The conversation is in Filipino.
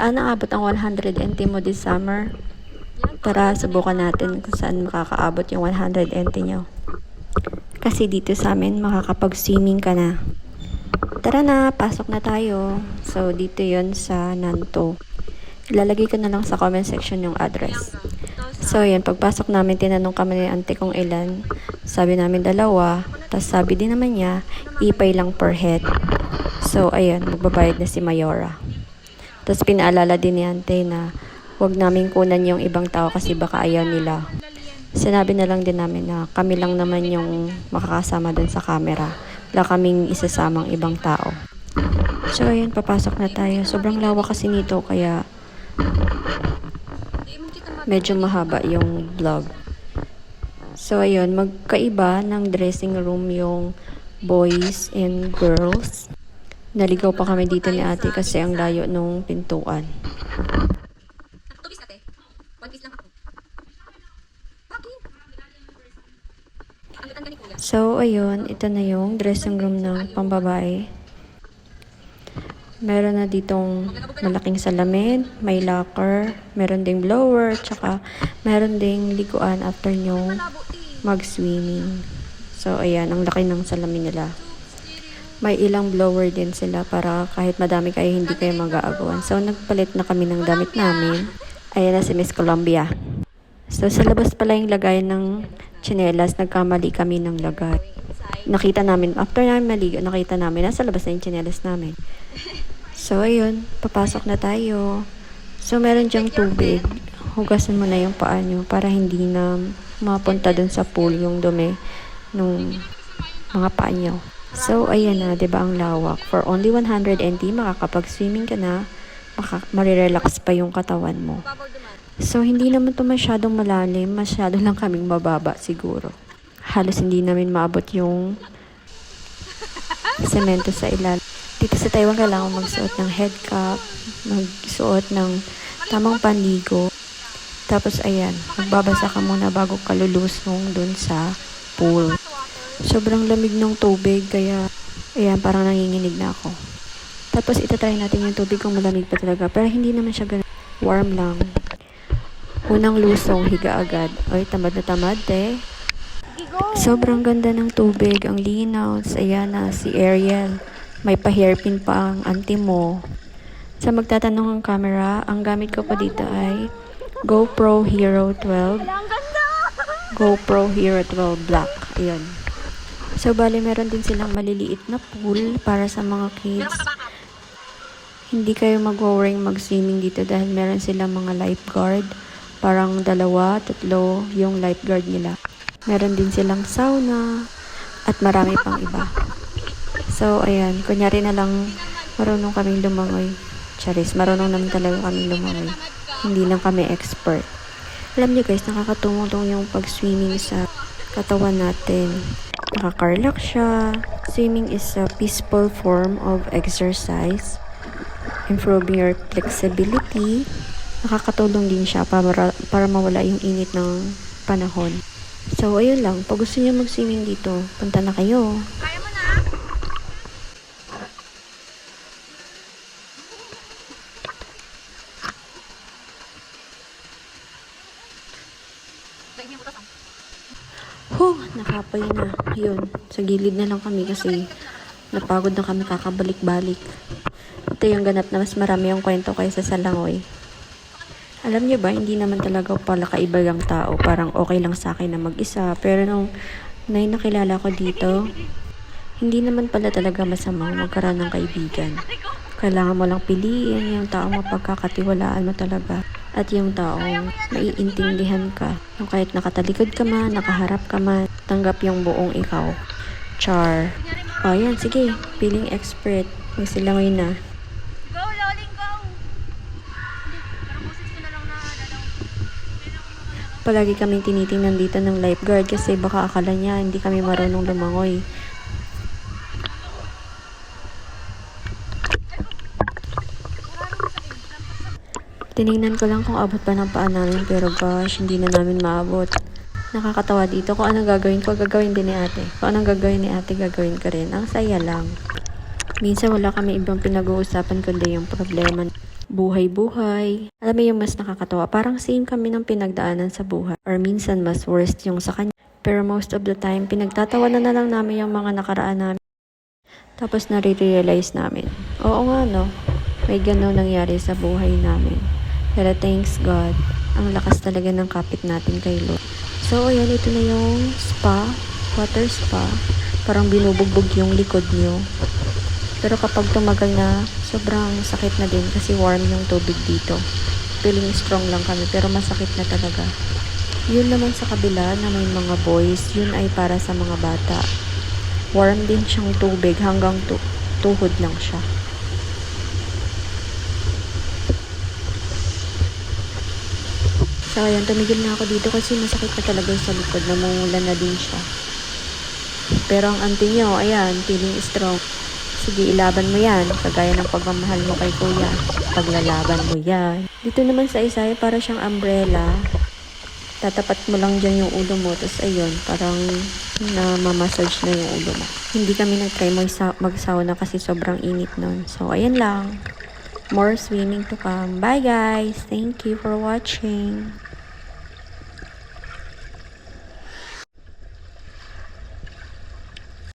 Saan naabot ang 100 NT mo this summer? Tara, subukan natin kung saan makakaabot yung 100 NT nyo. Kasi dito sa amin, makakapag-swimming ka na. Tara na, pasok na tayo. So, dito yon sa Nanto. Ilalagay ko na lang sa comment section yung address. So, yun, pagpasok namin, tinanong kami ni ante kung ilan. Sabi namin dalawa. Tapos sabi din naman niya, ipay lang per head. So, ayun, magbabayad na si Mayora. Tapos pinaalala din ni ante na wag namin kunan yung ibang tao kasi baka ayaw nila. Sinabi na lang din namin na kami lang naman yung makakasama dun sa camera. Wala kaming isasamang ibang tao. So, ayun, papasok na tayo. Sobrang lawak kasi nito, kaya medyo mahaba yung vlog. So, ayun, magkaiba ng dressing room yung boys and girls. Naligaw pa kami dito ni ate kasi ang layo nung pintuan. So, ayun, ito na yung dressing room ng pambabae. Meron na ditong malaking salamin, may locker, meron ding blower, tsaka meron ding liguan after nyo mag-swimming. So, ayan, ang laki ng salamin nila. May ilang blower din sila para kahit madami kayo, hindi kayo mag-aagawan. So, nagpalit na kami ng damit namin. Ayan na si Miss Columbia. So, sa labas pala yung lagay ng chinelas, nagkamali kami ng lagay. Nakita namin, after namin maligo, nakita namin, nasa labas na yung chinelas namin. So, ayun, papasok na tayo. So, meron diyang tubig. Hugasan mo na yung paa nyo para hindi na mapunta dun sa pool yung dumi nung mga paa nyo. So, ayan na, di ba ang lawak. For only 100 NT, makakapag-swimming ka na, maka- marirelax pa yung katawan mo. So, hindi naman to masyadong malalim. Masyado lang kaming mababa siguro. Halos hindi namin maabot yung semento sa ilalim. Dito sa Taiwan, kailangan magsuot ng head cap, magsuot ng tamang panligo. Tapos, ayan, magbabasa ka muna bago ka lulusong dun sa pool. Sobrang lamig ng tubig, kaya, ayan, parang nanginginig na ako. Tapos, itatry natin yung tubig kung malamig pa talaga. Pero hindi naman siya ganun. Warm lang. Unang lusong, higa agad. Ay, tamad na tamad, eh. Sobrang ganda ng tubig, ang linaw. Ayan na, si Ariel. May pa-hairpin pa ang auntie mo. Sa magtatanong ang camera, ang gamit ko pa dito ay GoPro Hero 12. GoPro Hero 12 Black. Ayun. So, bali, meron din silang maliliit na pool para sa mga kids. Hindi kayo mag-worrying mag-swimming dito dahil meron silang mga lifeguard. Parang dalawa, tatlo yung lifeguard nila. Meron din silang sauna at marami pang iba. So, ayan. Kunyari na lang marunong kaming lumangoy. Charis, marunong naman talaga kaming lumangoy. Hindi lang kami expert. Alam niyo guys, nakakatulong yung pag-swimming sa katawan natin. Nakakarlak siya. Swimming is a peaceful form of exercise. Improving your flexibility. Nakakatulong din siya para, para mawala yung init ng panahon. So, ayun lang. Pag gusto niyo mag-swimming dito, punta na kayo. Kaya mo na. Lagyan mo tas. Nakapay na. Ayun, sa gilid na lang kami kasi napagod na kami kakabalik-balik. Ito yung ganap na mas marami yung kwento kaysa sa langoy. Alam niyo ba, hindi naman talaga pala kaibagang tao. Parang okay lang sa akin na mag-isa. Pero nung nay nakilala ko dito, hindi naman pala talaga masamang magkaroon ng kaibigan. Kailangan mo lang piliin yung taong mapagkakatiwalaan mo talaga at yung taong maiintindihan ka. Yung kahit nakatalikod ka man, nakaharap ka man, tanggap yung buong ikaw. Char. O yan, sige. Feeling expert. Magsilangoy na. Go, Loling, go! Palagi kaming tinitingnan dito ng lifeguard kasi baka akala niya hindi kami marunong lumangoy. Tiningnan ko lang kung abot pa ng paa namin pero gosh, hindi na namin maabot. Nakakatawa dito kung anong gagawin ko, gagawin din ni ate. Kung anong gagawin ni ate, gagawin ko rin. Ang saya lang. Minsan wala kami ibang pinag-uusapan kundi yung problema buhay-buhay. Alam mo yung mas nakakatawa, parang same kami ng pinagdaanan sa buhay. Or minsan mas worst yung sa kanya. Pero most of the time, pinagtatawanan na lang namin yung mga nakaraan namin. Tapos nare-realize namin, oo nga no, may ganun nangyari sa buhay namin. Pero thanks God, ang lakas talaga ng kapit natin kay Lord. So ayan, ito na yung spa, water spa. Parang binubugbog yung likod nyo. Pero kapag tumagal na, sobrang sakit na din kasi warm yung tubig dito. Feeling strong lang kami pero masakit na talaga. Yun naman sa kabila na may mga boys, yun ay para sa mga bata. Warm din siyang tubig hanggang tu- tuhod lang siya. So ayan, tumigil na ako dito kasi masakit na talaga sa likod. Namumula na din siya. Pero ang auntie niyo, ayan, feeling strong. Sige, ilaban mo yan. Kagaya ng pagmamahal mo kay kuya. Paglalaban mo yan. Dito naman sa isa, eh, para siyang umbrella. Tatapat mo lang dyan yung ulo mo. Tapos ayun, parang na-massage na yung ulo mo. Hindi kami nag-try mag- mag-sauna kasi sobrang init nun. So, ayan lang. More swimming to come. Bye guys! Thank you for watching.